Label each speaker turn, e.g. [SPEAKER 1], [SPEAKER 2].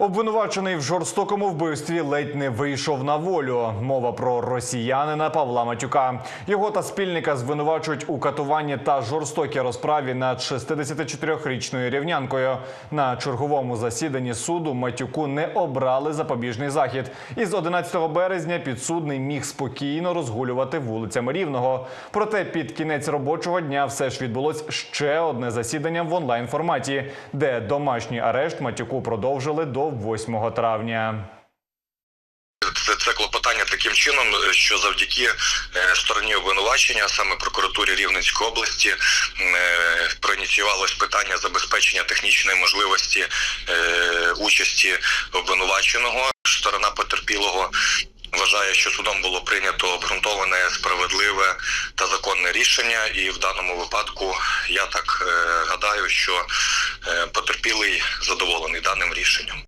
[SPEAKER 1] Обвинувачений в жорстокому вбивстві ледь не вийшов на волю. Мова про росіянина Павла Матюка. Його та спільника звинувачують у катуванні та жорстокій розправі над 64-річною рівнянкою. На черговому засіданні суду Матюку не обрали запобіжний захід. І з 11 березня підсудний міг спокійно розгулювати вулицями Рівного. Проте під кінець робочого дня все ж відбулось ще одне засідання в онлайн форматі, де домашній арешт Матюку продовжили до 8 травня.
[SPEAKER 2] Це, це клопотання таким чином, що завдяки е, стороні обвинувачення, саме прокуратурі Рівненської області, е, проініціювалось питання забезпечення технічної можливості е, участі обвинуваченого. Сторона потерпілого вважає, що судом було прийнято обґрунтоване, справедливе та законне рішення, і в даному випадку я так е, гадаю, що е, потерпілий задоволений даним рішенням.